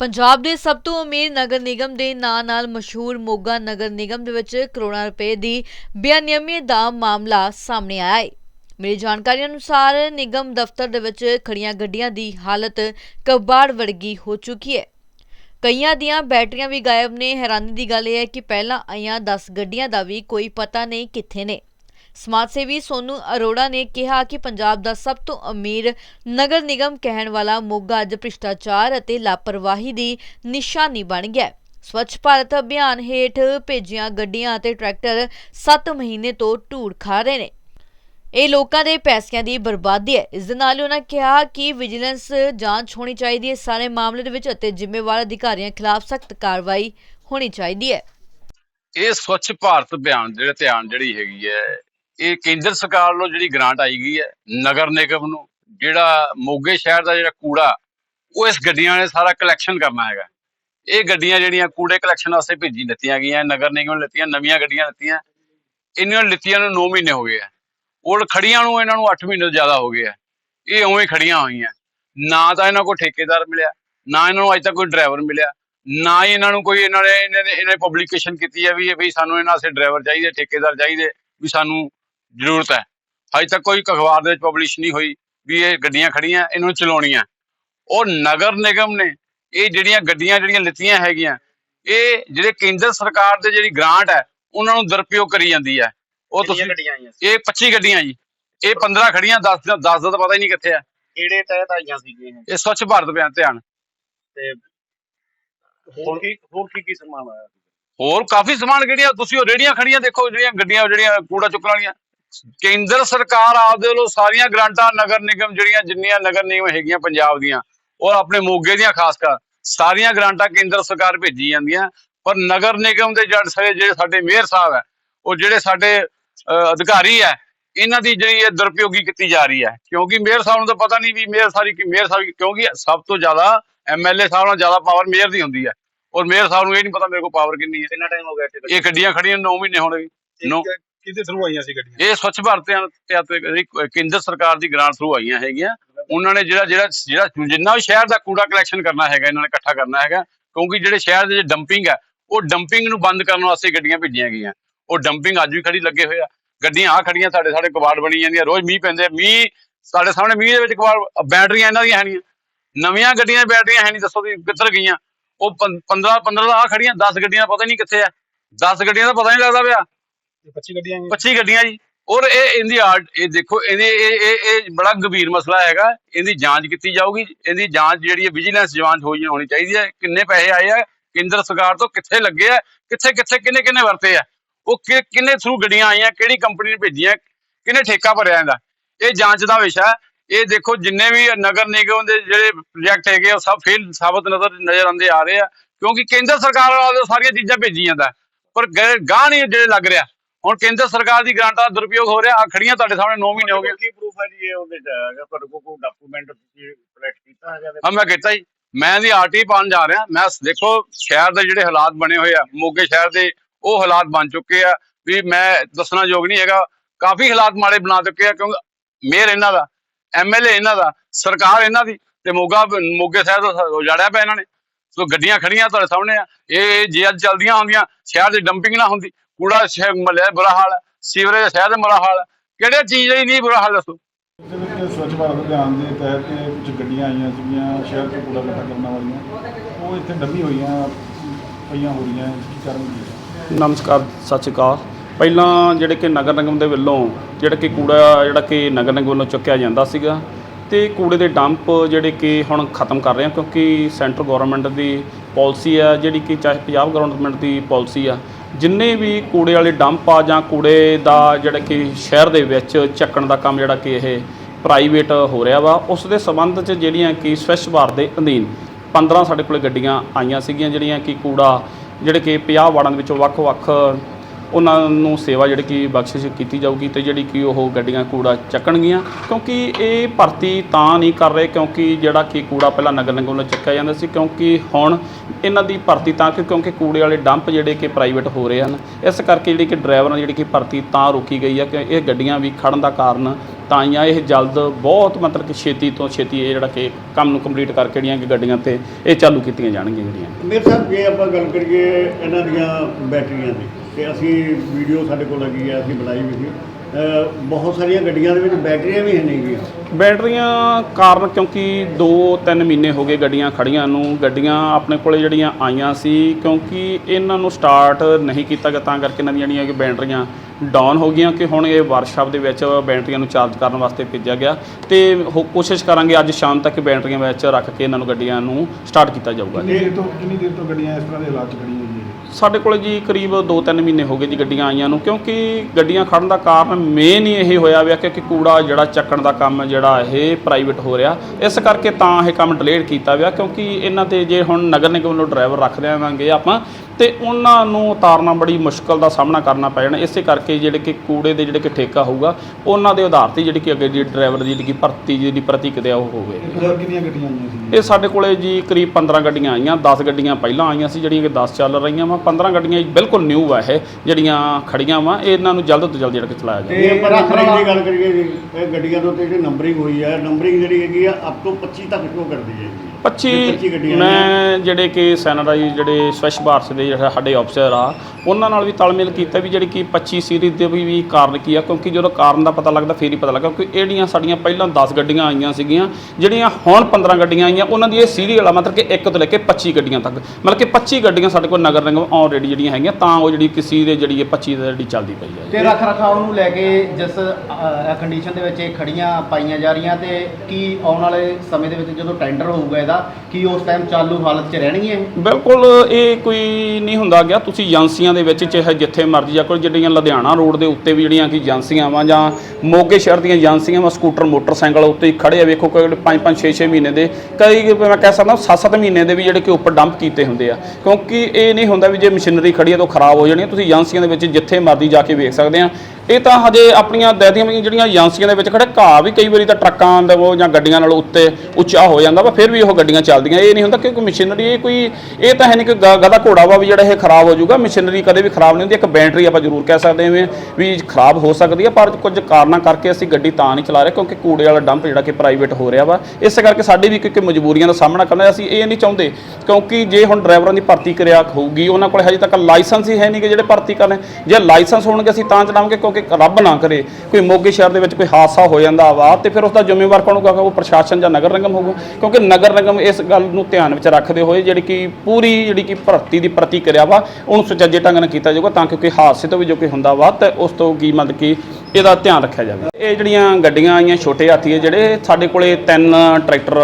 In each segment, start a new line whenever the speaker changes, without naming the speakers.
ਪੰਜਾਬ ਦੇ ਸਭ ਤੋਂ ਅਮੀਰ ਨਗਰ ਨਿਗਮ ਦੇ ਨਾਂ ਨਾਲ ਮਸ਼ਹੂਰ ਮੋਗਾ ਨਗਰ ਨਿਗਮ ਦੇ ਵਿੱਚ ਕਰੋੜਾਂ ਰੁਪਏ ਦੀ ਬੇਅਨਿਯਮੀ ਦਾ ਮਾਮਲਾ ਸਾਹਮਣੇ ਆਇਆ ਹੈ। ਮਿਲੀ ਜਾਣਕਾਰੀ ਅਨੁਸਾਰ ਨਿਗਮ ਦਫ਼ਤਰ ਦੇ ਵਿੱਚ ਖੜੀਆਂ ਗੱਡੀਆਂ ਦੀ ਹਾਲਤ ਕਬਾੜ ਵਰਗੀ ਹੋ ਚੁੱਕੀ ਹੈ। ਕਈਆਂ ਦੀਆਂ ਬੈਟਰੀਆਂ ਵੀ ਗਾਇਬ ਨੇ। ਹੈਰਾਨੀ ਦੀ ਗੱਲ ਇਹ ਹੈ ਕਿ ਪਹਿਲਾਂ ਆਈਆਂ 10 ਗੱਡੀਆਂ ਦਾ ਵੀ ਕੋਈ ਪਤਾ ਨਹੀਂ ਕਿੱਥੇ ਨੇ। ਸਮਾਜ ਸੇਵੀ ਸੋਨੂ ਅਰੋੜਾ ਨੇ ਕਿਹਾ ਕਿ ਪੰਜਾਬ ਦਾ ਸਭ ਤੋਂ ਅਮੀਰ ਨਗਰ ਨਿਗਮ ਕਹਿਣ ਵਾਲਾ ਮੋਗਾ ਅੱਜ ਭ੍ਰਿਸ਼ਟਾਚਾਰ ਅਤੇ ਲਾਪਰਵਾਹੀ ਦੀ ਨਿਸ਼ਾਨੀ ਬਣ ਗਿਆ ਹੈ। ਸਵੱਛ ਭਾਰਤ ਅਭਿਆਨ ਹੇਠ ਭੇਜੀਆਂ ਗੱਡੀਆਂ ਅਤੇ ਟਰੈਕਟਰ 7 ਮਹੀਨੇ ਤੋਂ ਢੂੜ ਖਾ ਰਹੇ ਨੇ। ਇਹ ਲੋਕਾਂ ਦੇ ਪੈਸਿਆਂ ਦੀ ਬਰਬਾਦੀ ਹੈ। ਇਸ ਦੇ ਨਾਲ ਹੀ ਉਹਨਾਂ ਕਿਹਾ ਕਿ ਵਿਜੀਲੈਂਸ ਜਾਂਚ ਹੋਣੀ ਚਾਹੀਦੀ ਹੈ। ਸਾਰੇ ਮਾਮਲੇ ਦੇ ਵਿੱਚ ਅਤੇ ਜ਼ਿੰਮੇਵਾਰ ਅਧਿਕਾਰੀਆਂ ਖਿਲਾਫ ਸਖਤ ਕਾਰਵਾਈ ਹੋਣੀ ਚਾਹੀਦੀ ਹੈ।
ਇਹ ਸਵੱਛ ਭਾਰਤ ਅਭਿਆਨ ਜਿਹੜੇ ਧਿਆਨ ਜਿਹੜੀ ਹੈਗੀ ਹੈ ਇਹ ਕੇਂਦਰ ਸਰਕਾਰ ਵੱਲੋਂ ਜਿਹੜੀ ਗ੍ਰਾਂਟ ਆਈ ਗਈ ਹੈ, ਨਗਰ ਨਿਗਮ ਨੂੰ, ਜਿਹੜਾ ਮੋਗੇ ਸ਼ਹਿਰ ਦਾ ਜਿਹੜਾ ਕੂੜਾ, ਉਹ ਇਸ ਗੱਡੀਆਂ ਨੇ ਸਾਰਾ ਕਲੈਕਸ਼ਨ ਕਰਨਾ ਹੈਗਾ। ਇਹ ਗੱਡੀਆਂ ਜਿਹੜੀਆਂ ਕੂੜੇ ਕਲੈਕਸ਼ਨ ਵਾਸਤੇ ਭੇਜੀ ਦਿੱਤੀਆਂ ਗਈਆਂ, ਨਗਰ ਨਿਗਮ ਨੇ ਲਿੱਤੀਆਂ ਨਵੀਆਂ ਗੱਡੀਆਂ ਲਿੱਤੀਆਂ ਇਹਨਾਂ ਨੂੰ ਲਿੱਤੀਆਂ ਨੂੰ 9 ਮਹੀਨੇ ਹੋ ਗਏ ਆ। ਉਹ ਖੜੀਆਂ ਨੂੰ ਇਹਨਾਂ ਨੂੰ 8 ਮਹੀਨੇ ਤੋਂ ਜ਼ਿਆਦਾ ਹੋ ਗਏ ਆ। ਇਹ ਉਵੇਂ ਹੀ ਖੜੀਆਂ ਹੋਈਆਂ। ਨਾ ਤਾਂ ਇਹਨਾਂ ਕੋਲ ਠੇਕੇਦਾਰ ਮਿਲਿਆ, ਨਾ ਇਹਨਾਂ ਨੂੰ ਅਜੇ ਤੱਕ ਕੋਈ ਡਰਾਈਵਰ ਮਿਲਿਆ, ਨਾ ਹੀ ਇਹਨਾਂ ਨੂੰ ਕੋਈ ਇਹਨਾਂ ਨੇ ਇਹਨਾਂ ਨੇ, ਇਹਨੇ ਪਬਲੀਕੇਸ਼ਨ ਕੀਤੀ ਹੈ ਵੀ ਇਹ ਵੀ ਸਾਨੂੰ ਇਹਨਾਂ ਵਾਸਤੇ ਡਰਾਈਵਰ ਚਾਹੀਦੇ, ਠੇਕੇਦਾਰ ਚਾਹੀਦੇ, ਵੀ ਸਾਨੂੰ ਜ਼ਰੂਰਤ ਹੈ। ਅਜੇ ਤੱਕ ਕੋਈ ਅਖਬਾਰ ਦੇ ਵਿੱਚ ਪਬਲਿਸ਼ ਨਹੀਂ ਹੋਈ ਵੀ ਇਹ ਗੱਡੀਆਂ ਖੜੀਆਂ ਇਹਨਾਂ ਚਲਾਉਣੀਆਂ। ਉਹ ਨਗਰ ਨਿਗਮ ਨੇ ਇਹ ਜਿਹੜੀਆਂ ਗੱਡੀਆਂ ਜਿਹੜੀਆਂ ਲਿੱਤੀਆਂ ਹੈਗੀਆਂ ਇਹ ਜਿਹੜੇ ਕੇਂਦਰ ਸਰਕਾਰ ਦੇ ਜਿਹੜੀ ਗ੍ਰਾਂਟ ਹੈ ਉਹਨਾਂ ਨੂੰ ਦੁਰਪਯੋਗ ਕਰੀ ਜਾਂਦੀ ਹੈ। ਉਹ ਤੁਸੀਂ ਇਹ 25 ਗੱਡੀਆਂ ਜੀ। ਇਹ 15 ਖੜੀਆਂ 10 10 ਦਾ ਤਾਂ ਪਤਾ ਹੀ ਨਹੀਂ ਕਿੱਥੇ ਆ।
ਕਿਹੜੇ ਤਹਿਤ ਆਈਆਂ ਸੀਗੀਆਂ ਇਹ?
ਇਹ ਸਵੱਛ ਭਾਰਤ ਅਭਿਆਨ ਧਿਆਨ
ਤੇ ਹੋਰ ਕੀ ਹੋਰ ਕੀ ਕੀ ਸਮਾਨ ਆਇਆ
ਹੋਰ ਕਾਫੀ ਸਮਾਨ ਕਿਹੜੀਆਂ? ਤੁਸੀਂ ਉਹ ਰੇੜੀਆਂ ਖੜੀਆਂ ਦੇਖੋ ਜਿਹੜੀਆਂ ਗੱਡੀਆਂ ਜਿਹੜੀਆਂ ਕੂੜਾ ਚੁੱਕਣ ਵਾਲੀਆਂ। ਕੇਂਦਰ ਸਰਕਾਰ ਆਪਦੇ ਵੱਲੋਂ ਸਾਰੀਆਂ ਗ੍ਰਾਂਟਾਂ ਨਗਰ ਨਿਗਮ ਜਿਹੜੀਆਂ ਜਿੰਨੀਆਂ ਨਗਰ ਨਿਗਮ ਹੈਗੀਆਂ ਪੰਜਾਬ ਦੀਆਂ ਔਰ ਆਪਣੇ ਮੋਗੇ ਦੀਆਂ ਖਾਸ ਕਰ ਸਾਰੀਆਂ ਗ੍ਰਾਂਟਾਂ ਕੇਂਦਰ ਸਰਕਾਰ ਭੇਜੀ ਜਾਂਦੀਆਂ ਪਰ ਨਗਰ ਨਿਗਮ ਦੇ ਜੱਟ ਸਾਰੇ ਜਿਹੜੇ ਸਾਡੇ ਮੇਅਰ ਸਾਹਿਬ ਹੈ ਉਹ ਜਿਹੜੇ ਸਾਡੇ ਅਧਿਕਾਰੀ ਹੈ ਇਹਨਾਂ ਦੀ ਜਿਹੜੀ ਇਹ ਦੁਰਉਪਯੋਗੀ ਕੀਤੀ ਜਾ ਰਹੀ ਹੈ ਕਿਉਂਕਿ ਮੇਅਰ ਸਾਹਿਬ ਨੂੰ ਤਾਂ ਪਤਾ ਨਹੀਂ ਵੀ ਮੇਅਰ ਸਾਰੀ ਕਿ ਮੇਅਰ ਸਾਹਿਬ ਕਿਉਂਕਿ ਸਭ ਤੋਂ ਜ਼ਿਆਦਾ ਐਮਐਲਏ ਸਾਹਿਬ ਨਾਲ ਜ਼ਿਆਦਾ ਪਾਵਰ ਮੇਅਰ ਦੀ ਹੁੰਦੀ ਹੈ ਔਰ ਮੇਅਰ ਸਾਹਿਬ ਨੂੰ ਇਹ ਨਹੀਂ ਪਤਾ ਮੇਰੇ ਕੋਲ ਪਾਵਰ ਕਿੰਨੀ ਹੈ।
ਕਿੰਨਾ ਟਾਈਮ ਹੋ ਗਿਆ ਇੱਥੇ
ਇਹ ਗੱਡੀਆਂ ਖੜੀਆਂ 9 ਮਹੀਨੇ ਹੋਣਗੇ
ਕਿਹਦੇ ਥਰੂ ਆਈਆਂ ਸੀ ਗੱਡੀਆਂ?
ਇਹ ਸਵੱਛ ਭਾਰਤ ਧਿਆਨ ਤਹਿਤ ਜਿਹੜੀ ਕੇਂਦਰ ਸਰਕਾਰ ਦੀ ਗ੍ਰਾਂਟ ਥਰੂ ਆਈਆਂ ਹੈਗੀਆਂ। ਉਹਨਾਂ ਨੇ ਜਿਹੜਾ ਜਿਹੜਾ ਜਿਹੜਾ ਜਿੰਨਾ ਵੀ ਸ਼ਹਿਰ ਦਾ ਕੂੜਾ ਕਲੈਕਸ਼ਨ ਕਰਨਾ ਹੈਗਾ, ਇਹਨਾਂ ਨੇ ਇਕੱਠਾ ਕਰਨਾ ਹੈਗਾ। ਕਿਉਂਕਿ ਜਿਹੜੇ ਸ਼ਹਿਰ ਦੇ ਡੰਪਿੰਗ ਹੈ ਉਹ ਡੰਪਿੰਗ ਨੂੰ ਬੰਦ ਕਰਨ ਵਾਸਤੇ ਗੱਡੀਆਂ ਭੇਜੀਆਂ ਗਈਆਂ। ਉਹ ਡੰਪਿੰਗ ਅੱਜ ਵੀ ਖੜੀ ਲੱਗੇ ਹੋਏ ਆ। ਗੱਡੀਆਂ ਆ ਖੜੀਆਂ, ਸਾਡੇ ਸਾਡੇ ਕਬਾੜ ਬਣੀ ਜਾਂਦੀਆਂ। ਰੋਜ਼ ਮੀਂਹ ਪੈਂਦੇ ਆ। ਮੀਂਹ ਸਾਡੇ ਸਾਹਮਣੇ ਮੀਂਹ ਦੇ ਵਿੱਚ ਕਬਾੜ ਬੈਟਰੀਆਂ ਇਹਨਾਂ ਦੀਆਂ ਹੈ ਨਹੀਂ ਨਵੀਆਂ ਗੱਡੀਆਂ ਦੀ ਬੈਟਰੀਆਂ ਹੈ ਨਹੀਂ ਦੱਸੋ ਵੀ ਕਿੱਧਰ ਗਈਆਂ। ਉਹ 15 15 ਆ ਖੜੀਆਂ 10 ਗੱਡੀਆਂ ਦਾ ਪਤਾ ਹੀ ਨਹੀਂ ਕਿੱਥੇ ਆ। 10 ਗੱਡੀਆਂ ਦਾ ਪਤਾ ਨਹੀਂ ਲੱਗਦਾ ਪਿਆ।
25 ਗੱਡੀਆਂ ਆਈਆਂ
25 ਗੱਡੀਆਂ ਜੀ। ਔਰ ਇਹ ਇਹਦੀ ਆਰਟ ਇਹ ਦੇਖੋ ਇਹਦੇ ਇਹ ਇਹ ਇਹ ਬੜਾ ਗੰਭੀਰ ਮਸਲਾ ਹੈਗਾ। ਇਹਦੀ ਜਾਂਚ ਕੀਤੀ ਜਾਊਗੀ। ਇਹਦੀ ਜਾਂਚ ਜਿਹੜੀ ਹੈ ਵਿਜੀਲੈਂਸ ਜਾਂਚ ਹੋਈ ਹੋਣੀ ਚਾਹੀਦੀ ਹੈ। ਕਿੰਨੇ ਪੈਸੇ ਆਏ ਆ? ਕੇਂਦਰ ਸਰਕਾਰ ਤੋਂ ਕਿੱਥੇ ਲੱਗੇ ਆ? ਕਿੱਥੇ ਕਿੱਥੇ ਕਿੰਨੇ ਕਿੰਨੇ ਵਰਤੇ ਆ? ਉਹ ਕਿੰਨੇ ਥਰੂ ਗੱਡੀਆਂ ਆਈਆਂ? ਕਿਹੜੀ ਕੰਪਨੀ ਨੇ ਭੇਜੀਆਂ? ਕਿੰਨੇ ਠੇਕਾ ਭਰਿਆ ਇਹਦਾ? ਇਹ ਜਾਂਚ ਦਾ ਵਿਸ਼ਾ ਇਹ ਦੇਖੋ ਜਿੰਨੇ ਵੀ ਨਗਰ ਨਿਗਮ ਦੇ ਜਿਹੜੇ ਪ੍ਰੋਜੈਕਟ ਹੈਗੇ ਆ, ਉਹ ਸਭ ਫੇਲ ਸਾਬਤ ਨਜ਼ਰ ਨਜ਼ਰ ਆਉਂਦੇ ਆ ਰਹੇ ਆ। ਕਿਉਂਕਿ ਕੇਂਦਰ ਸਰਕਾਰ ਵਾਲਾ ਸਾਰੀਆਂ ਚੀਜ਼ਾਂ ਭੇਜੀ ਜਾਂਦਾ। ਪਰ ਗਾਹ ਨਹੀਂ ਜਿਹੜੇ ਲੱਗ ਰਿਹਾ। ਹੁਣ ਕੇਂਦਰ ਸਰਕਾਰ ਦੀ ਗ੍ਰਾਂਟਾਂ ਦਾ ਦੁਰਉਪਯੋਗ ਹੋ ਰਿਹਾ ਆ ਖੜੀਆਂ ਤੁਹਾਡੇ ਸਾਹਮਣੇ 9 ਮਹੀਨੇ ਹੋ ਗਏ।
ਕੀ ਪ੍ਰੂਫ ਹੈ ਜੀ ਇਹ ਉਹਦੇ ਚ ਹੈਗਾ? ਤੁਹਾਡੇ ਕੋਲ ਕੋਈ ਡਾਕੂਮੈਂਟ ਤੁਸੀਂ ਕਲੈਕਟ ਕੀਤਾ ਹੈਗਾ
ਹਾਂ ਮੈਂ ਕੀਤਾ ਜੀ। ਮੈਂ ਦੀ ਆਰਟੀ ਪਾਣ ਜਾ ਰਿਹਾ। ਮੈਂ ਦੇਖੋ ਸ਼ਹਿਰ ਦੇ ਜਿਹੜੇ ਹਾਲਾਤ ਬਣੇ ਹੋਏ ਆ ਮੋਗੇ ਸ਼ਹਿਰ ਦੇ ਉਹ ਹਾਲਾਤ ਬਣ ਚੁੱਕੇ ਆ ਵੀ ਮੈਂ ਦੱਸਣਾ ਯੋਗ ਨਹੀਂ ਹੈਗਾ। ਕਾਫੀ ਹਾਲਾਤ ਮਾੜੇ ਬਣਾ ਚੁੱਕੇ ਆ ਕਿਉਂਕਿ ਮੇਅਰ ਇਹਨਾਂ ਦਾ ਐਮਐਲਏ ਇਹਨਾਂ ਦਾ ਸਰਕਾਰ ਇਹਨਾਂ ਦੀ ਤੇ ਮੋਗਾ ਮੋਗੇ ਸ਼ਹਿਰ ਦਾ ਉਜਾੜਿਆ ਪਿਆ ਇਹਨਾਂ ਨੇ। ਸੋ ਗੱਡੀਆਂ ਖੜੀਆਂ ਤੁਹਾਡੇ ਸਾਹਮਣੇ ਆ। ਇਹ ਜੇ ਅੱਜ ਚੱਲਦੀਆਂ ਹੁੰਦੀਆਂ ਸ਼ਹਿਰ ਦੀ ਡੰਪਿੰਗ ਨਾ ਹੁੰਦੀ। ਕੂੜਾ ਸ਼ਹਿਰ ਮਹੱਲੇ ਦਾ ਬੁਰਾ ਹਾਲ ਹੈ ਸੀਵਰੇਜ ਸ਼ਹਿਰ ਦਾ ਬੁਰਾ ਹਾਲ ਹੈ ਕਿਹੜੇ ਚੀਜ਼ ਲਈ ਨਹੀਂ ਬੁਰਾ ਹਾਲ ਦੱਸੋ?
ਦੇ ਵਿੱਚ ਸਵੱਛ ਭਾਰਤ ਅਭਿਆਨ ਦੇ ਤਹਿਤ ਇਹ ਕੁਝ ਗੱਡੀਆਂ ਆਈਆਂ ਸੀਗੀਆਂ ਸ਼ਹਿਰ 'ਚ ਕੂੜਾ ਇਕੱਠਾ ਕਰਨ ਵਾਲੀਆਂ। ਉਹ ਇੱਥੇ ਡੱਬੀ ਹੋਈਆਂ ਪਈਆਂ ਹੋ ਰਹੀਆਂ ਕੀ ਕਾਰਨ ਕੀ ਹੈ?
ਨਮਸਕਾਰ ਸਤਿ ਸ਼੍ਰੀ ਅਕਾਲ। ਪਹਿਲਾਂ ਜਿਹੜੇ ਕਿ ਨਗਰ ਨਿਗਮ ਦੇ ਵੱਲੋਂ ਜਿਹੜਾ ਕਿ ਕੂੜਾ ਜਿਹੜਾ ਕਿ ਨਗਰ ਨਿਗਮ ਵੱਲੋਂ ਚੁੱਕਿਆ ਜਾਂਦਾ ਸੀਗਾ ਤੇ ਕੂੜੇ ਦੇ ਡੰਪ ਜਿਹੜੇ ਕਿ ਹੁਣ ਖਤਮ ਕਰ ਰਹੇ ਆ ਕਿਉਂਕਿ ਸੈਂਟਰ ਗਵਰਨਮੈਂਟ ਦੀ ਪਾਲਿਸੀ ਆ ਜਿਹੜੀ ਕਿ ਚਾਹੇ ਪੰਜਾਬ ਗਵਰਨਮੈਂਟ ਦੀ ਪਾਲਿਸੀ ਆ ਜਿੰਨੇ ਵੀ ਕੂੜੇ ਵਾਲੇ ਡੰਪ ਆ ਜਾਂ ਕੂੜੇ ਦਾ ਜਿਹੜਾ ਕਿ ਸ਼ਹਿਰ ਦੇ ਵਿੱਚ ਚੱਕਣ ਦਾ ਕੰਮ ਜਿਹੜਾ ਕਿ ਇਹ ਪ੍ਰਾਈਵੇਟ ਹੋ ਰਿਹਾ ਵਾ, ਉਸ ਦੇ ਸੰਬੰਧ 'ਚ ਜਿਹੜੀਆਂ ਕਿ ਸਵੱਛ ਭਾਰਤ ਦੇ ਅਧੀਨ 15 ਸਾਡੇ ਕੋਲੇ ਗੱਡੀਆਂ ਆਈਆਂ ਸੀਗੀਆਂ ਜਿਹੜੀਆਂ ਕਿ ਕੂੜਾ, ਜਿਹੜੇ ਕਿ 50 ਵਾਰਡਾਂ ਦੇ ਵਿੱਚੋਂ ਵੱਖ-ਵੱਖ ਉਹਨਾਂ ਨੂੰ ਸੇਵਾ ਜਿਹੜੀ ਕਿ ਬਖਸ਼ਿਸ਼ ਕੀਤੀ ਜਾਊਗੀ ਤੇ ਜਿਹੜੀ ਕਿ ਉਹ ਗੱਡੀਆਂ ਕੂੜਾ ਚੱਕਣਗੀਆਂ। ਕਿਉਂਕਿ ਇਹ ਭਰਤੀ ਤਾਂ ਨਹੀਂ ਕਰ ਰਹੇ ਕਿਉਂਕਿ ਜਿਹੜਾ ਕਿ ਕੂੜਾ ਪਹਿਲਾਂ ਨਗਰ ਨਿਗਮ ਵੱਲੋਂ ਚੱਕਿਆ ਜਾਂਦਾ ਸੀ ਕਿਉਂਕਿ ਹੁਣ ਇਹਨਾਂ ਦੀ ਭਰਤੀ ਤਾਂ ਕਿ ਕਿਉਂਕਿ ਕੂੜੇ ਵਾਲੇ ਡੰਪ ਜਿਹੜੇ ਕਿ ਪ੍ਰਾਈਵੇਟ ਹੋ ਰਹੇ ਹਨ। ਇਸ ਕਰਕੇ ਜਿਹੜੀ ਕਿ ਡਰਾਈਵਰਾਂ ਦੀ ਜਿਹੜੀ ਕਿ ਭਰਤੀ ਤਾਂ ਰੋਕੀ ਗਈ ਹੈ ਕਿ ਇਹ ਗੱਡੀਆਂ ਵੀ ਖੜਨ ਦਾ ਕਾਰਨ ਤਾਂ ਹੀ ਆ ਇਹ ਜਲਦ ਬਹੁਤ ਮਤਲਬ ਕਿ ਛੇਤੀ ਤੋਂ ਛੇਤੀ ਇਹ ਜਿਹੜਾ ਕਿ ਕੰਮ ਨੂੰ ਕੰਪਲੀਟ ਕਰਕੇ ਜਿਹੜੀਆਂ ਕਿ ਗੱਡੀਆਂ ਤੇ ਇਹ ਚਾਲੂ ਕੀਤੀਆਂ ਜਾਣਗੀਆਂ ਜਿਹੜੀਆਂ।
ਮੇਰੇ ਸਾਹਿਬ, ਜੇ ਆਪਾਂ ਗੱਲ ਕਰੀਏ ਇਹਨਾਂ ਦੀਆਂ ਬੈਟਰੀਆਂ ਦੀ ਤੇ ਅਸੀਂ ਵੀਡੀਓ ਸਾਡੇ ਕੋਲ ਲੱਗੀ ਹੈ ਅਸੀਂ ਬਣਾਈ ਵੀ ਸੀ। ਬਹੁਤ ਸਾਰੀਆਂ ਗੱਡੀਆਂ ਦੇ ਵਿੱਚ ਬੈਟਰੀਆਂ ਵੀ ਹੈ ਨਹੀਂ ਗੀਆਂ।
ਬੈਟਰੀਆਂ ਕਾਰਨ ਕਿਉਂਕਿ 2-3 ਮਹੀਨੇ ਹੋ ਗਏ ਗੱਡੀਆਂ ਖੜੀਆਂ ਨੂੰ ਗੱਡੀਆਂ ਆਪਣੇ ਕੋਲੇ ਜਿਹੜੀਆਂ ਆਈਆਂ ਸੀ ਕਿਉਂਕਿ ਇਹਨਾਂ ਨੂੰ ਸਟਾਰਟ ਨਹੀਂ ਕੀਤਾ ਗਿਆ ਤਾਂ ਕਰਕੇ ਇਹਨਾਂ ਦੀਆਂ ਜਿਹੜੀਆਂ ਕਿ ਬੈਟਰੀਆਂ ਡਾਊਨ ਹੋ ਗਈਆਂ ਕਿ ਹੁਣ ਇਹ ਵਰਕਸ਼ਾਪ ਦੇ ਵਿੱਚ ਬੈਟਰੀਆਂ ਨੂੰ ਚਾਰਜ ਕਰਨ ਵਾਸਤੇ ਭੇਜਿਆ ਗਿਆ। ਤੇ ਹੋ- ਕੋਸ਼ਿਸ਼ ਕਰਾਂਗੇ ਅੱਜ ਸ਼ਾਮ ਤੱਕ ਬੈਟਰੀਆਂ ਵਿੱਚ ਰੱਖ ਕੇ ਇਹਨਾਂ ਨੂੰ ਗੱਡੀਆਂ ਨੂੰ ਸਟਾਰਟ ਕੀਤਾ ਜਾਊਗਾ।
ਕਿੰਨੀ ਦੇਰ ਤੋਂ ਕਿੰਨੀ ਦੇਰ ਤੋਂ ਗੱਡੀਆਂ ਇਸ ਤਰ੍ਹਾਂ ਦੇ ਹਾਲਾਤ 'ਚ ਖੜੀਆਂ
ਸਾਡੇ ਕੋਲੇ ਜੀ ਕਰੀਬ 2-3 ਮਹੀਨੇ ਹੋ ਗਏ ਜੀ ਗੱਡੀਆਂ ਆਈਆਂ ਨੂੰ ਕਿਉਂਕਿ ਗੱਡੀਆਂ ਖੜਨ ਦਾ ਕਾਰਨ ਮੇਨ ਹੀ ਇਹ ਹੋਇਆ ਵਿਆ ਕਿ ਕੂੜਾ ਜਿਹੜਾ ਚੱਕਣ ਦਾ ਕੰਮ ਜਿਹੜਾ ਇਹ ਪ੍ਰਾਈਵੇਟ ਹੋ ਰਿਹਾ। ਇਸ ਕਰਕੇ ਤਾਂ ਇਹ ਕੰਮ ਡਿਲੇਡ ਕੀਤਾ ਵਿਆ ਕਿਉਂਕਿ ਇਹਨਾਂ ਤੇ ਜੇ ਹੁਣ ਨਗਰ ਨਿਗਮ ਵੱਲੋਂ ਡਰਾਈਵਰ ਰੱਖ ਦੇਵਾਂਗੇ ਆਪਾਂ ਤੇ ਉਹਨਾਂ ਨੂੰ ਉਤਾਰਨਾ ਬੜੀ ਮੁਸ਼ਕਲ ਦਾ ਸਾਹਮਣਾ ਕਰਨਾ ਪੈ ਜਾਣਾ। ਇਸੇ ਕਰਕੇ ਜਿਹੜੇ ਕਿ ਕੂੜੇ ਦੇ ਜਿਹੜੇ ਕਿ ਠੇਕਾ ਹੋਊਗਾ ਉਹਨਾਂ ਦੇ ਆਧਾਰ ਤੇ ਜਿਹੜੀ ਕਿ ਅੱਗੇ ਦੀ ਡਰਾਈਵਰ ਦੀ ਜਿਹੜੀ ਭਰਤੀ ਜਿਹੜੀ ਪ੍ਰਤੀਕਿਰਿਆ ਉਹ ਹੋਵੇ।
ਇੱਕ ਹੋਰ ਕਿੰਨੀਆਂ ਗੱਡੀਆਂ ਆਈਆਂ ਸੀ?
ਇਹ ਸਾਡੇ ਕੋਲੇ ਜੀ ਕਰੀਬ 15 ਗੱਡੀਆਂ ਆਈਆਂ 10 ਗੱਡੀਆਂ ਪਹਿਲਾਂ ਆਈਆਂ ਸੀ ਜਿਹੜੀਆਂ ਕਿ 10 ਚੱਲ ਰਹੀਆਂ ਵਾ। 15 ਗੱਡੀਆਂ ਬਿਲਕੁਲ ਨਿਊ ਆ ਇਹ ਜਿਹੜੀਆਂ ਖੜੀਆਂ ਵਾ ਇਹਨਾਂ ਨੂੰ ਜਲਦ ਤੋਂ ਜਲਦ ਜਿਹੜਾ ਕਿ ਚਲਾਇਆ ਜਾਵੇ।
ਤੇ ਆਪਾਂ ਨੰਬਰਿੰਗ ਦੀ ਗੱਲ ਕਰੀਏ ਜੀ ਇਹ ਗੱਡੀਆਂ ਦੇ ਉੱਤੇ ਜਿਹੜੀ ਨੰਬਰਿੰਗ ਹੋਈ ਹੈ ਨੰਬਰਿੰਗ ਜਿਹੜੀ ਹੈਗੀ ਆ ਅਪ ਤੋਂ 25 ਤੱਕ ਸ਼ੋ ਕਰਦੀ ਹੈ ਜੀ।
25 ਮੈਂ ਜਿਹੜੇ ਕਿ ਸੈਨੇਟਾਈਜ਼ ਜਿਹੜੇ ਸਵੱਛ ਭਾਰਤ ਦੇ ਜਿਹੜੇ ਸਾਡੇ ਅਫਸਰ ਆ, ਉਹਨਾਂ ਨਾਲ ਵੀ ਤਾਲਮੇਲ ਕੀਤਾ ਵੀ ਜਿਹੜੀ ਕਿ 25 ਸੀਰੀਜ਼ ਦੇ ਵੀ ਵੀ ਕਾਰਨ ਕੀ ਆ, ਕਿਉਂਕਿ ਜਦੋਂ ਕਾਰਨ ਦਾ ਪਤਾ ਲੱਗਦਾ ਫੇਰ ਹੀ ਪਤਾ ਲੱਗਾ ਕਿਉਂਕਿ ਇਹੜੀਆਂ ਸਾਡੀਆਂ ਪਹਿਲਾਂ 10 ਗੱਡੀਆਂ ਆਈਆਂ ਸੀਗੀਆਂ, ਜਿਹੜੀਆਂ ਹੁਣ 15 ਗੱਡੀਆਂ ਆਈਆਂ, ਉਹਨਾਂ ਦੀ ਇਹ ਸੀਰੀਅਲ ਆ ਮਤਲਬ ਕਿ 1 ਤੋਂ ਲੈ ਕੇ 25 ਗੱਡੀਆਂ ਤੱਕ, ਮਤਲਬ ਕਿ 25 ਗੱਡੀਆਂ ਸਾਡੇ ਕੋਲ ਨਗਰ ਨਿਗਮ ਆਲਰੇਡੀ ਜਿਹੜੀਆਂ ਹੈਗੀਆਂ, ਤਾਂ ਉਹ ਜਿਹੜੀ ਕਿ ਸੀਰੀਅਲ ਜਿਹੜੀ ਇਹ 25 ਦੀ ਜਿਹੜੀ ਚੱਲਦੀ ਪਈ ਹੈ
ਤੇ ਰੱਖ ਰਖਾਵ ਨੂੰ ਲੈ ਕੇ ਜਿਸ ਕੰਡੀਸ਼ਨ ਦੇ ਵਿੱਚ ਇਹ ਖੜੀਆਂ ਪਾਈਆਂ ਜਾ ਰਹੀਆਂ, ਤੇ ਕੀ ਆਉਣ ਵਾਲੇ ਸਮੇਂ ਦੇ ਵਿੱਚ ਜਦੋਂ ਟੈਂਡਰ ਹੋਊਗਾ ਇਹਦਾ ਕੀ ਉਸ ਟਾਈਮ ਚਾਲੂ ਹਾਲਤ 'ਚ ਰਹਿਣਗੀਆਂ ਇਹ?
ਬਿਲਕੁਲ, ਇਹ ਕੋਈ ਨਹੀਂ ਹੁੰਦਾ ਗਿਆ ਤੁਸੀਂ ਏਜੰਸੀਆਂ ਦੇ ਵਿੱਚ ਚਾਹੇ ਜਿੱਥੇ ਮਰਜ਼ੀ ਜਾ ਕੋਈ ਜਿਹੜੀਆਂ ਲੁਧਿਆਣਾ ਰੋਡ ਦੇ ਉੱਤੇ ਵੀ ਜਿਹੜੀਆਂ ਕਿ ਏਜੰਸੀਆਂ ਵਾ ਜਾਂ ਮੋਗੇ ਸ਼ਹਿਰ ਦੀਆਂ ਏਜੰਸੀਆਂ ਵਾ ਸਕੂਟਰ, ਮੋਟਰਸਾਈਕਲ ਉੱਤੇ ਹੀ ਖੜੇ ਆ ਵੇਖੋ ਕੋਈ 5 5 6 6 ਮਹੀਨੇ ਦੇ ਕਈ ਮੈਂ ਕਹਿ ਸਕਦਾ 7 7 ਮਹੀਨੇ ਦੇ ਵੀ ਜਿਹੜੇ ਕਿ ਉੱਪਰ ਡੰਪ ਕੀਤੇ ਹੁੰਦੇ ਆ ਕਿਉਂਕਿ ਇਹ ਨਹੀਂ ਹੁੰਦਾ ਵੀ ਜੇ ਮਸ਼ੀਨਰੀ ਖੜੀ ਆ ਤਾਂ ਉਹ ਖਰਾਬ ਹੋ ਜਾਣੀ ਆ। ਤੁਸੀਂ ਏਜੰਸੀਆਂ ਦੇ ਵਿੱਚ ਜਿੱਥੇ ਮਰਜ਼ੀ ਜਾ ਕੇ ਵੇਖ ਸਕਦੇ ਆ ਇਹ ਤਾਂ ਹਜੇ ਆਪਣੀਆਂ ਦੈਦੀਆਂ ਜਿਹੜੀਆਂ ਏਜੰਸੀਆਂ ਦੇ ਵਿੱਚ ਖੜੇ, ਘਾਹ ਵੀ ਕਈ ਵਾਰੀ ਤਾਂ ਟਰੱਕਾਂ ਦੇ ਉਹ ਜਾਂ ਗੱਡੀਆਂ ਨਾਲ ਉੱਤੇ ਉੱਚਾ ਹੋ ਜਾਂਦਾ ਵਾ, ਫਿਰ ਵੀ ਉਹ ਗੱਡੀਆਂ ਚੱਲਦੀਆਂ। ਇਹ ਨਹੀਂ ਹੁੰਦਾ ਕਿਉਂਕਿ ਮਸ਼ੀਨਰੀ, ਇਹ ਕੋਈ, ਇਹ ਤਾਂ ਹੈ ਨਹੀਂ ਕਿ ਗ- ਗਧਾ ਘੋੜਾ ਵਾ ਵੀ ਜਿਹੜਾ ਇਹ ਖਰਾਬ ਹੋ ਜਾਊਗਾ। ਮਸ਼ੀਨਰੀ ਕਦੇ ਵੀ ਖਰਾਬ ਨਹੀਂ ਹੁੰਦੀ, ਇੱਕ ਬੈਟਰੀ ਆਪਾਂ ਜ਼ਰੂਰ ਕਹਿ ਸਕਦੇ ਹਾਂ ਵੀ ਖਰਾਬ ਹੋ ਸਕਦੀ ਹੈ, ਪਰ ਕੁਝ ਕਾਰਨਾਂ ਕਰਕੇ ਅਸੀਂ ਗੱਡੀ ਤਾਂ ਨਹੀਂ ਚਲਾ ਰਹੇ, ਕਿਉਂਕਿ ਕੂੜੇ ਵਾਲਾ ਡੰਪ ਜਿਹੜਾ ਕਿ ਪ੍ਰਾਈਵੇਟ ਹੋ ਰਿਹਾ ਵਾ, ਇਸੇ ਕਰਕੇ ਸਾਡੀ ਵੀ ਕਿਉਂਕਿ ਮਜਬੂਰੀਆਂ ਦਾ ਸਾਹਮਣਾ ਕਰਨਾ, ਅਸੀਂ ਇਹ ਨਹੀਂ ਚਾਹੁੰਦੇ, ਕਿਉਂਕਿ ਜੇ ਹੁਣ ਡਰਾਈਵਰਾਂ ਦੀ ਭਰਤੀ ਕਿਰਿਆ ਹੋਊਗੀ, ਉਹਨਾਂ ਕੋਲ ਹਜੇ ਤੱਕ ਲਾਇਸੈਂਸ ਹੀ ਹੈ ਨਹੀਂ ਕਿ ਜਿਹੜੇ ਭਰਤੀ ਕਰਨੇ। ਜੇ ਲਾਇਸੈਂਸ ਹੋਣਗੇ, ਅਸੀਂ ਤਾਂ ਚਲਾਵਾਂਗੇ, ਕਿਉਂਕਿ ਰੱਬ ਨਾ ਕਰੇ, ਕੋਈ ਮੋਗੇ ਸ਼ਹਿਰ ਦੇ ਵਿੱਚ ਕੋਈ ਹਾਦਸਾ ਹੋ ਜਾਂਦਾ ਵਾ, ਤੇ ਫਿਰ ਉਸ ਦਾ ਜ਼ਿੰਮੇਵਾਰ ਕੌਣ ਹੋਊਗਾ? ਉਹ ਪ੍ਰਸ਼ਾਸਨ ਜਾਂ ਨਗਰ ਨਿਗਮ ਹੋਊਗਾ। ਕਿਉਂਕਿ ਨਗਰ ਨਿਗਮ ਇਸ ਗੱਲ ਨੂੰ ਧਿਆਨ ਵਿੱਚ ਰੱਖਦੇ ਹੋਏ ਜਿਹੜੀ ਕਿ ਪੂਰੀ ਜਿਹੜੀ ਕਿ ਭਰਤੀ ਦੀ ਪ੍ਰਤੀਕਿਰਿਆ ਵਾ, ਉਹਨੂੰ ਸੁਚੱਜੇ ਢੰਗ ਨਾਲ ਕੀਤਾ ਜਾਊਗਾ ਤਾਂ ਕਿ ਕੋਈ ਹਾਦਸੇ ਤੋਂ ਵੀ ਜੋ ਕੋਈ ਹੁੰਦਾ ਵਾ, ਤੇ ਉਸ ਤੋਂ ਕੀ ਮਤਲਬ ਕਿ ਇਹਦਾ ਧਿਆਨ ਰੱਖਿਆ ਜਾਵੇ। ਇਹ ਜਿਹੜੀਆਂ ਗੱਡੀਆਂ ਆਈਆਂ, ਛੋਟੇ ਹਾਥੀ ਹੈ ਜਿਹੜੇ, ਸਾਡੇ ਕੋਲੇ ਤਿੰਨ ਟਰੈਕਟਰ,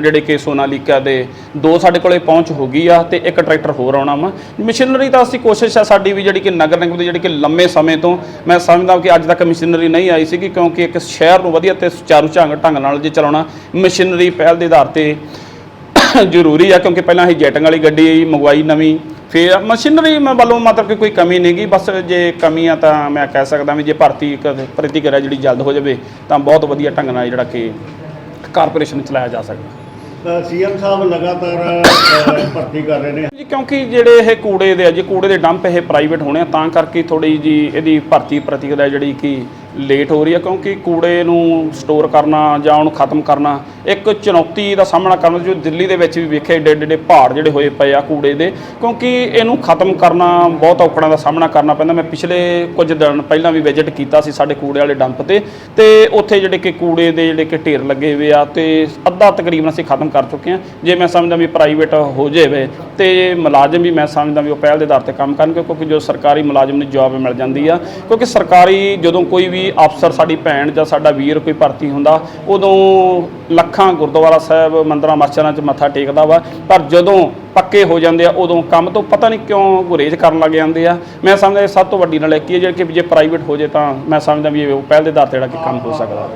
ਜਿਹੜੇ ਕਿ ਸੋਨਾਲੀਕਾ ਦੇ, ਦੋ ਸਾਡੇ ਕੋਲੇ ਪਹੁੰਚ ਹੋ ਗਈ ਆ ਤੇ ਇੱਕ ਟਰੈਕਟਰ ਹੋਰ ਆਉਣਾ ਵਾ। ਮਸ਼ੀਨਰੀ ਤਾਂ ਅਸੀਂ ਕੋਸ਼ਿਸ਼ ਆ ਸਾਡੀ ਵੀ ਜਿਹੜੀ ਕਿ ਨਗਰ ਨਿਗਮ ਦੀ ਜਿਹੜੀ ਕਿ ਲੰਮੇ ਸਮੇਂ ਤੋਂ ਮੈਂ ਸਮਝਦਾ ਕਿ ਅੱਜ ਤੱਕ ਮਸ਼ੀਨਰੀ ਨਹੀਂ ਆਈ ਸੀਗੀ, ਕਿਉਂਕਿ ਇੱਕ ਸ਼ਹਿਰ ਨੂੰ ਵਧੀਆ ਤੇ ਸੁਚਾਰੂ ਢੰਗ ਢੰਗ ਨਾਲ ਜੇ ਚਲਾਉਣਾ, ਮਸ਼ੀਨਰੀ ਪਹਿਲ ਦੇ ਆਧਾਰ ਤੇ ਜ਼ਰੂਰੀ ਆ, ਕਿਉਂਕਿ ਪਹਿਲਾਂ ਅਸੀਂ ਜੈਟਿੰਗ ਵਾਲੀ ਗੱਡੀ ਮੰਗਵਾਈ ਨਵੀਂ, ਫਿਰ ਮਸ਼ੀਨਰੀ ਮੈਂ, ਵੱਲੋਂ ਮਤਲਬ ਕਿ ਕੋਈ ਕਮੀ ਨਹੀਂਗੀ ਬਸ ਜੇ ਕਮੀ ਆ ਤਾਂ ਮੈਂ ਕਹਿ ਸਕਦਾ ਵੀ ਜੇ ਭਰਤੀ ਕ- ਪ੍ਰਤੀਕਿਰਿਆ ਜਿਹੜੀ ਜਲਦ ਹੋ ਜਾਵੇ, ਤਾਂ ਬਹੁਤ ਵਧੀਆ ਢੰਗ ਨਾਲ ਜਿਹੜਾ ਕਿ ਕਾਰਪੋਰੇਸ਼ਨ ਚਲਾਇਆ ਜਾ ਸਕਦਾ।
ਸੀਐਮ ਸਾਹਿਬ ਲਗਾਤਾਰ ਭਰਤੀ ਕਰ ਰਹੇ ਨੇ।
ਜੀ, ਕਿਉਂਕਿ ਜਿਹੜੇ ਇਹ ਕੂੜੇ ਦੇ ਆ, ਜੀ ਕੂੜੇ ਦੇ ਡੰਪ ਇਹ ਪ੍ਰਾਈਵੇਟ ਹੋਣੇ ਆ, ਤਾਂ ਕਰਕੇ ਥੋੜੀ ਜੀ ਇਹਦੀ ਭਰਤੀ ਪ੍ਰਤੀਕਿਰਿਆ ਜਿਹੜੀ ਕਿ ਲੇਟ ਹੋ ਰਹੀ ਹੈ ਕਿਉਂਕਿ ਕੂੜੇ ਨੂੰ ਸਟੋਰ ਕਰਨਾ ਜਾਂ ਉਹਨੂੰ ਖਤਮ ਕਰਨਾ ਇੱਕ ਚੁਣੌਤੀ ਦਾ ਸਾਹਮਣਾ ਕਰਨਾ ਜੋ ਦਿੱਲੀ ਦੇ ਵਿੱਚ ਵੀ ਵੇਖਿਆ ਏਡੇ ਏਡੇ ਪਹਾੜ ਜਿਹੜੇ ਹੋਏ ਪਏ ਆ ਕੂੜੇ ਦੇ, ਕਿਉਂਕਿ ਇਹਨੂੰ ਖਤਮ ਕਰਨਾ ਬਹੁਤ ਔਕੜਾਂ ਦਾ ਸਾਹਮਣਾ ਕਰਨਾ ਪੈਂਦਾ। ਮੈਂ ਪਿਛਲੇ ਕੁਝ ਦਿਨ ਪਹਿਲਾਂ ਵੀ ਵਿਜ਼ਿਟ ਕੀਤਾ ਸੀ ਸਾਡੇ ਕੂੜੇ ਵਾਲੇ ਡੰਪ ਤੇ ਤੇ ਉੱਥੇ ਜਿਹੜੇ ਕਿ ਕੂੜੇ ਦੇ ਜਿਹੜੇ ਕਿ ਢੇਰ ਲੱਗੇ ਹੋਏ ਆ ਤੇ ਅੱਧਾ ਤਕਰੀਬਨ ਅਸੀਂ ਖਤਮ ਕਰ ਚੁੱਕੇ ਹਾਂ ਜੇ ਮੈਂ ਸਮਝਦਾ ਵੀ ਪ੍ਰਾਈਵੇਟ ਹੋ ਜਾਵੇ, ਤੇ ਮੁਲਾਜ਼ਮ ਵੀ ਮੈਂ ਸਮਝਦਾ ਵੀ ਉਹ ਪਹਿਲ ਦੇ ਆਧਾਰ ਤੇ ਕੰਮ ਕਰਨਗੇ, ਕਿਉਂਕਿ ਜੋ ਸਰਕਾਰੀ ਮੁਲਾਜ਼ਮ ਨੂੰ ਜੌਬ ਮਿਲ ਜਾਂਦੀ ਆ, ਕਿਉਂਕਿ ਸਰਕਾਰੀ ਜਦੋਂ ਕੋਈ ਵੀ ਅਫਸਰ ਸਾਡੀ ਭੈਣ ਜਾਂ ਸਾਡਾ ਵੀਰ ਕੋਈ ਭਰਤੀ ਹੁੰਦਾ, ਉਦੋਂ ਲੱਖਾਂ ਗੁਰਦੁਆਰਾ ਸਾਹਿਬ ਮੰਦਰਾਂ ਮਸਜਿਦਾਂ 'ਚ ਮੱਥਾ ਟੇਕਦਾ ਵਾ। ਪਰ ਜਦੋਂ ਪੱਕੇ ਹੋ ਜਾਂਦੇ ਆ, ਉਦੋਂ ਕੰਮ ਤੋਂ ਪਤਾ ਨਹੀਂ ਕਿਉਂ ਗੁਰੇਜ਼ ਕਰਨ ਲੱਗ ਜਾਂਦੇ ਆ। ਮੈਂ ਸਮਝਦਾ ਇਹ ਸਭ ਤੋਂ ਵੱਡੀ ਨਾਲ ਕੀ ਹੈ, ਜਿਹੜੀ ਕਿ ਜੇ ਪ੍ਰਾਈਵੇਟ ਹੋ ਜੇ ਤਾਂ ਮੈਂ ਸਮਝਦਾ ਵੀ ਇਹ ਪਹਿਲ ਦੇ ਆਧਾਰ ਤੇ ਜਿਹੜਾ ਕਿ ਕੰਮ ਹੋ ਸਕਦਾ।